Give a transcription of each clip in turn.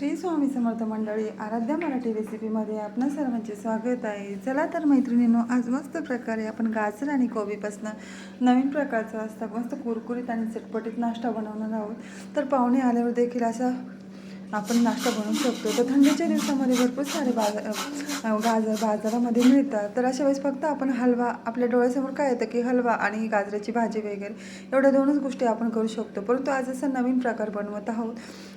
श्री स्वामी समर्थ मंडळी आराध्या मराठी रेसिपीमध्ये आपणा सर्वांचे स्वागत आहे. चला तर मैत्रिणींनो आज मस्त प्रकारे आपण गाजर आणि कोबीपासनं नवीन प्रकारचा असता मस्त कुरकुरीत आणि चटपटीत नाश्ता बनवणार आहोत. तर पाहुणे आल्यावर देखील असा आपण नाश्ता बनवू शकतो. तर थंडीच्या दिवसामध्ये भरपूर सारे बाजार गाजर बाजारामध्ये मिळतात. तर अशा वेळेस फक्त आपण हलवा आपल्या डोळ्यासमोर काय येतं की हलवा आणि गाजराची भाजी वगैरे एवढ्या दोनच गोष्टी आपण करू शकतो. परंतु आज असा नवीन प्रकार बनवत आहोत.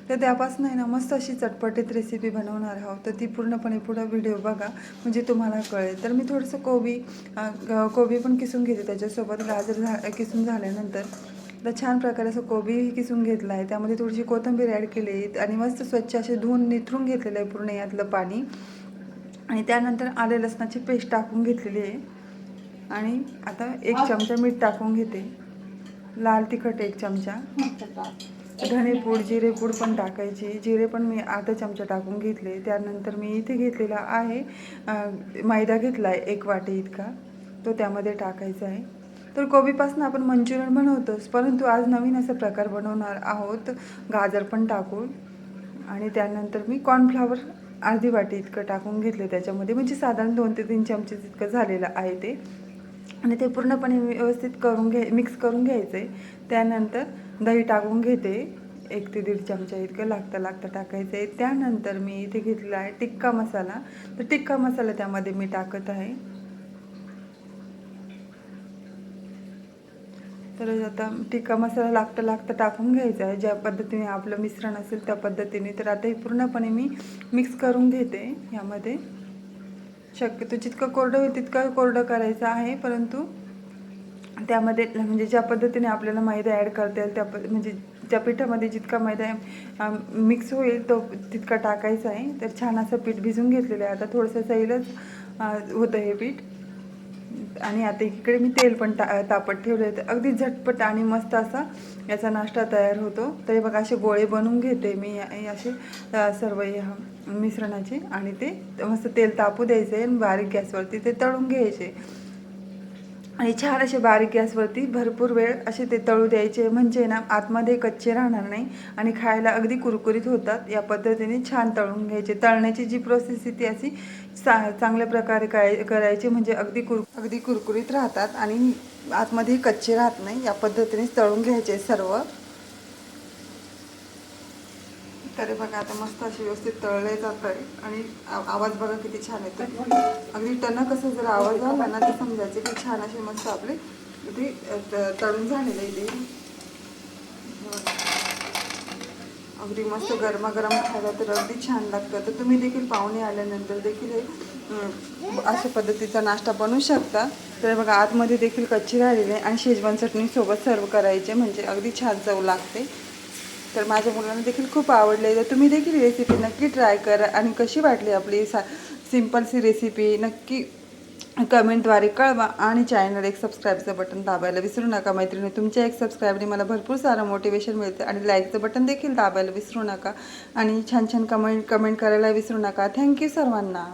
तर त्यापासून आहे ना मस्त अशी चटपटीत रेसिपी बनवणार आहोत. तर ती पूर्णपणे पुढं व्हिडिओ बघा म्हणजे तुम्हाला कळेल. तर मी थोडंसं कोबी कोबी पण किसून घेते त्याच्यासोबत. गाजर झा किसून झाल्यानंतर तर छान प्रकारे असं कोबी किसून घेतला आहे त्यामध्ये थोडीशी कोथिंबीर ॲड केली. आहे आणि मस्त स्वच्छ असे धुवून निथरून घेतलेलं आहे पूर्ण यातलं पाणी. आणि त्यानंतर आले लसणाची पेस्ट टाकून घेतलेली आहे. आणि आता एक चमचा मीठ टाकून घेते. लाल तिखट एक चमचा. धनेपूड जिरेपूड पण टाकायची. जिरे पण मी अर्धा चमचा टाकून घेतले. त्यानंतर मी इथे घेतलेला आहे मैदा घेतला आहे एक वाटी इतका. तो त्यामध्ये टाकायचा आहे. तर कोबीपासून आपण मंचुरियन बनवतोच परंतु आज नवीन असा प्रकार बनवणार आहोत गाजर पण टाकून. आणि त्यानंतर मी कॉर्नफ्लावर अर्धी वाटी इतकं टाकून घेतले त्याच्यामध्ये. म्हणजे साधारण दोन ते तीन चमचे इतकं झालेलं आहे ते. आणि ते पूर्णपणे व्यवस्थित करून घे मिक्स करून घ्यायचं. आहे त्यानंतर दही टाकून घेते. एक ते दीड चमचा इतकं लागतं लागतं टाकायचं. आहे त्यानंतर मी इथे घेतला आहे टिक्का मसाला. तर टिक्का मसाला त्यामध्ये मी टाकत आहे. तर आता टिक्का मसाला लागता लागता टाकून घ्यायचा आहे. ज्या पद्धतीने आपलं मिश्रण असेल त्या पद्धतीने. तर आता हे पूर्णपणे मी मिक्स करून घेते यामध्ये. शक्यतो जितकं कोरडं होईल तितकं कोरडं करायचं आहे परंतु त्यामध्ये म्हणजे ज्या पद्धतीने आपल्याला मैदा ॲड करता येईल त्या पद्ध म्हणजे त्या पिठामध्ये जितका मैदा मिक्स होईल तो तितका टाकायचा आहे. तर छान असं पीठ भिजून घेतलेलं आहे. आता थोडंसं सैलच होतं हे पीठ. आणि आता इकडे मी तेल पण टा तापत ठेवले आहे तर अगदी झटपट आणि मस्त असा याचा नाश्ता तयार होतो. तरी बघा असे गोळे बनवून घेते मी असे सर्व या मिश्रणाचे आणि ते मस्त तेल तापू द्यायचे आणि बारीक गॅसवरती ते तळून घ्यायचे. आणि छान असे बारीक गॅसवरती भरपूर वेळ असे ते तळू द्यायचे. म्हणजे ना आतमध्ये कच्चे राहणार नाही आणि खायला अगदी कुरकुरीत होतात. या पद्धतीने छान तळून घ्यायचे. तळण्याची जी प्रोसेस आहे ती अशी चा चांगल्या प्रकारे काय करायचे म्हणजे अगदी कुर अगदी कुरकुरीत राहतात आणि आतमध्ये कच्चे राहत नाही. या पद्धतीने तळून घ्यायचे सर्व. तरी बघा आता मस्त असे व्यवस्थित तळले जात आहे आणि आवाज बघा किती छान येतो अगदी टणक असं जर आवाज आला ना तर समजायचे की छान असे मस्त आपले त- तळून झालेले आहे ते अगदी मस्त गरमागरम खायला तर अगदी छान लागतं. तर तुम्ही देखील पाहुणे आल्यानंतर देखील हे अशा पद्धतीचा नाश्ता बनवू शकता. तर बघा आतमध्ये देखील कच्ची राहिलेली आहे आणि शेजवान चटणी सोबत सर्व करायचे म्हणजे अगदी छान चव लागते. तर माझ्या मुलांना देखील खूप आवडले. तर तुम्ही देखील रेसिपी नक्की ट्राय करा. आणि कशी वाटली आपली सा सिम्पलसी रेसिपी नक्की कमेंटद्वारे कळवा आणि चॅनल एक सबस्क्राईबचं बटन दाबायला विसरू नका. मैत्रिणी तुमच्या एक सबस्क्राईबने मला भरपूर सारं मोटिवेशन मिळतं आणि लाईकचं बटन देखील दाबायला विसरू नका. आणि छान छान कमेंट कमेंट करायला विसरू नका. थँक्यू सर्वांना.